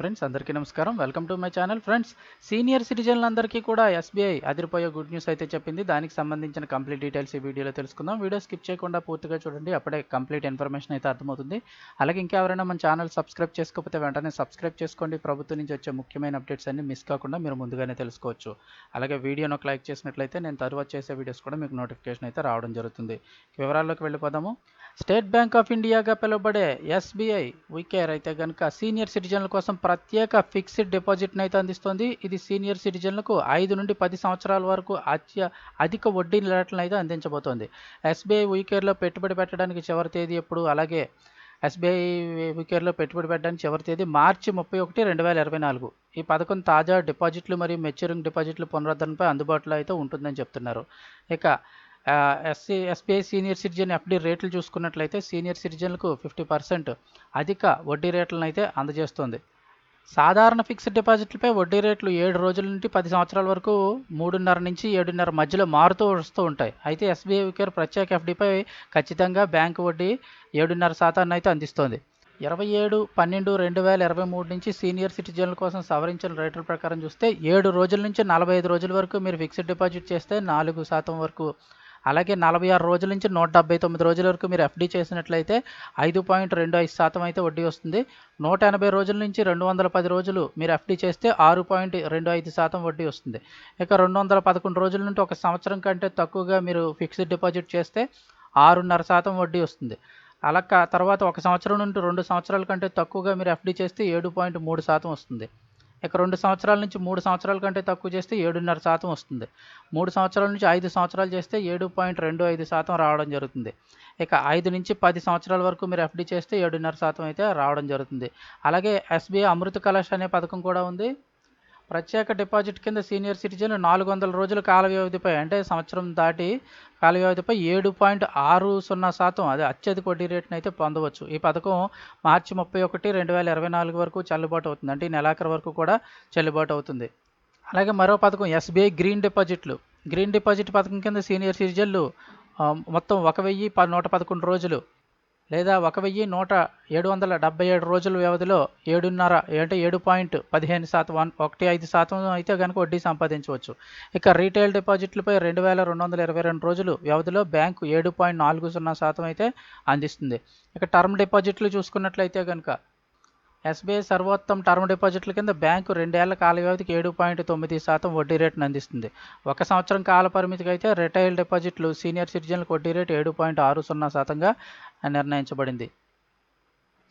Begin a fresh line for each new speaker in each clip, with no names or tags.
Friends అందరికీ నమస్కారం. Welcome to my channel friends. Senior సిటిజన్లందరికీ కూడా ఎస్బీఐ అదిరిపోయే గుడ్ న్యూస్ అయితే చెప్పింది. దానికి సంబంధించిన కంప్లీట్ డీటెయిల్స్ ఈ వీడియోలో తెలుసుకుందాం. వీడియో స్కిప్ చేయకుండా పూర్తిగా చూడండి. అప్పుడే కంప్లీట్ ఇన్ఫర్మేషన్ అయితే అర్థమవుతుంది. అలాగే ఇంకెవరైనా మన ఛానల్ సబ్స్క్రైబ్ చేసుకోకపోతే వెంటనే సబ్స్క్రైబ్ చేసుకోండి. ప్రభుత్వం నుంచి వచ్చే ముఖ్యమైన అప్డేట్స్ అన్ని మిస్ కాకుండా మీరు ముందుగానే తెలుసుకోవచ్చు. అలాగే వీడియోను ఒక లైక్ చేసినట్లయితే నేను తర్వాత చేసే వీడియోస్ కూడా మీకు నోటిఫికేషన్ అయితే రావడం జరుగుతుంది. వివరాల్లోకి వెళ్ళిపోదాము. స్టేట్ బ్యాంక్ ఆఫ్ ఇండియాగా పిలువబడే ఎస్బీఐ వీకేర్ అయితే కనుక సీనియర్ సిటిజన్ల కోసం ప్రత్యేక ఫిక్స్డ్ డిపాజిట్ని అయితే అందిస్తుంది. ఇది సీనియర్ సిటిజన్లకు ఐదు నుండి పది సంవత్సరాల వరకు అత్య అధిక వడ్డీ రేట్లను అయితే అందించబోతోంది. ఎస్బీఐ వీకేర్లో పెట్టుబడి పెట్టడానికి చివరి తేదీ ఎప్పుడు? అలాగే ఎస్బీఐ వీకేర్లో పెట్టుబడి పెట్టడానికి చివరి తేదీ మార్చి ముప్పై ఒకటి రెండు వేల ఇరవై నాలుగు. ఈ పథకం తాజా డిపాజిట్లు మరియు మెచ్యూరింగ్ డిపాజిట్లు పునరుద్ధరణపై అందుబాటులో అయితే ఉంటుందని చెప్తున్నారు. ఇక SC SBI senior citizen FD రేట్లు చూసుకున్నట్లయితే సీనియర్ సిటిజన్లకు ఫిఫ్టీ పర్సెంట్ అధిక వడ్డీ రేట్లను అయితే అందజేస్తుంది. సాధారణ ఫిక్స్డ్ డిపాజిట్లపై వడ్డీ రేట్లు ఏడు రోజుల నుండి పది సంవత్సరాల వరకు మూడున్నర నుంచి ఏడున్నర మధ్యలో మారుతూ వస్తూ ఉంటాయి. అయితే ఎస్బీఐ వికేర్ ప్రత్యేక ఎఫ్డీపై ఖచ్చితంగా బ్యాంకు వడ్డీ ఏడున్నర శాతాన్ని అయితే అందిస్తోంది. ఇరవై ఏడు పన్నెండు రెండు వేల ఇరవై మూడు నుంచి సీనియర్ సిటిజన్ల కోసం సవరించిన రేట్ల ప్రకారం చూస్తే ఏడు రోజుల నుంచి నలభై ఐదు రోజుల వరకు మీరు ఫిక్స్డ్ డిపాజిట్ చేస్తే నాలుగు శాతం వరకు అలాగే నలభై ఆరు రోజుల నుంచి నూట డెబ్బై తొమ్మిది రోజుల వరకు మీరు ఎఫ్డీ చేసినట్లయితే ఐదు పాయింట్ రెండు ఐదు శాతం అయితే వడ్డీ వస్తుంది. నూట ఎనభై రోజుల నుంచి రెండు వందల పది రోజులు మీరు ఎఫ్డి చేస్తే ఆరు పాయింట్ రెండు ఐదు శాతం వడ్డీ వస్తుంది. ఇక రెండు వందల పదకొండు రోజుల నుండి ఒక సంవత్సరం కంటే తక్కువగా మీరు ఫిక్స్డ్ డిపాజిట్ చేస్తే ఆరున్నర శాతం వడ్డీ వస్తుంది. అలా తర్వాత ఒక సంవత్సరం నుండి రెండు సంవత్సరాల కంటే తక్కువగా మీరు ఎఫ్డీ చేస్తే ఏడు పాయింట్ మూడు శాతం వస్తుంది. ఇక రెండు సంవత్సరాల నుంచి మూడు సంవత్సరాల కంటే తక్కువ చేస్తే ఏడున్నర శాతం వస్తుంది. మూడు సంవత్సరాల నుంచి ఐదు సంవత్సరాలు చేస్తే ఏడు పాయింట్ రెండు ఐదు శాతం రావడం జరుగుతుంది. ఇక ఐదు నుంచి పది సంవత్సరాల వరకు మీరు ఎఫ్డీ చేస్తే ఏడున్నర శాతం అయితే రావడం జరుగుతుంది. అలాగే ఎస్బీఐ అమృత కలశ అనే పథకం కూడా ఉంది. ప్రత్యేక డిపాజిట్ కింద సీనియర్ సిటిజన్ నాలుగు వందల రోజుల కాల వ్యవధిపై అంటే సంవత్సరం దాటి కాల వ్యవధిపై ఏడు పాయింట్ ఆరు సున్నా శాతం అదే అత్యధిక వడ్డీ రేటును అయితే పొందవచ్చు. ఈ పథకం మార్చి ముప్పై ఒకటి రెండు వేల ఇరవై నాలుగు వరకు చెల్లుబాటు అవుతుంది. అంటే ఈ నెలాఖరు వరకు కూడా చెల్లుబాటు అవుతుంది. అలాగే మరో పథకం ఎస్బీఐ గ్రీన్ డిపాజిట్లు. గ్రీన్ డిపాజిట్ పథకం కింద సీనియర్ సిటిజన్లు మొత్తం ఒక వెయ్యి ప నూట పదకొండు రోజులు లేదా ఒక వెయ్యి నూట ఏడు వందల డెబ్బై ఏడు రోజుల వ్యవధిలో ఏడున్నర అంటే ఏడు పాయింట్ పదిహేను శాతం వన్ ఒకటి ఐదు శాతం అయితే కనుక వడ్డీ సంపాదించవచ్చు. ఇక రీటైల్ డిపాజిట్లపై రెండు వేల రెండు వందల ఇరవై రెండు రోజులు వ్యవధిలో బ్యాంకు ఏడు పాయింట్ నాలుగు సున్నా శాతం అయితే అందిస్తుంది. ఇక టర్మ్ డిపాజిట్లు చూసుకున్నట్లయితే కనుక ఎస్బీఐ సర్వోత్తమ టర్మ్ డిపాజిట్ల కింద బ్యాంకు రెండేళ్ళ కాల వ్యవధికి ఏడు పాయింట్ తొమ్మిది శాతం వడ్డీ రేటును అందిస్తుంది. ఒక సంవత్సరం కాల పరిమితికి అయితే రిటైల్ డిపాజిట్లు సీనియర్ సిటిజన్లకు వడ్డీ రేటు ఏడు పాయింట్ ఆరు సున్నా శాతంగా నిర్ణయించబడింది.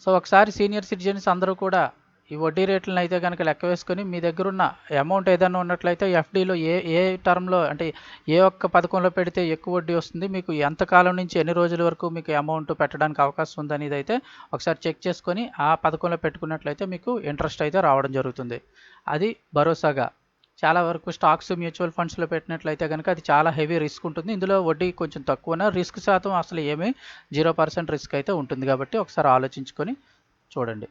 సో ఒకసారి సీనియర్ సిటిజన్స్ అందరూ కూడా ఈ వడ్డీ రేట్లను అయితే కనుక లెక్క వేసుకొని మీ దగ్గర ఉన్న అమౌంట్ ఏదైనా ఉన్నట్లయితే ఎఫ్డీలో ఏ ఏ టర్మ్లో అంటే ఏ ఒక్క పథకంలో పెడితే ఎక్కువ వడ్డీ వస్తుంది మీకు ఎంత కాలం నుంచి ఎన్ని రోజుల వరకు మీకు అమౌంట్ పెట్టడానికి అవకాశం ఉందనేది అయితే ఒకసారి చెక్ చేసుకొని ఆ పథకంలో పెట్టుకున్నట్లయితే మీకు ఇంట్రెస్ట్ అయితే రావడం జరుగుతుంది. అది భరోసాగా. చాలా వరకు స్టాక్స్ మ్యూచువల్ ఫండ్స్లో పెట్టినట్లయితే కనుక అది చాలా హెవీ రిస్క్ ఉంటుంది. ఇందులో వడ్డీ కొంచెం తక్కువన? రిస్క్ శాతం అసలు ఏమీ జీరో పర్సెంట్ రిస్క్ అయితే ఉంటుంది కాబట్టి ఒకసారి ఆలోచించుకొని చూడండి.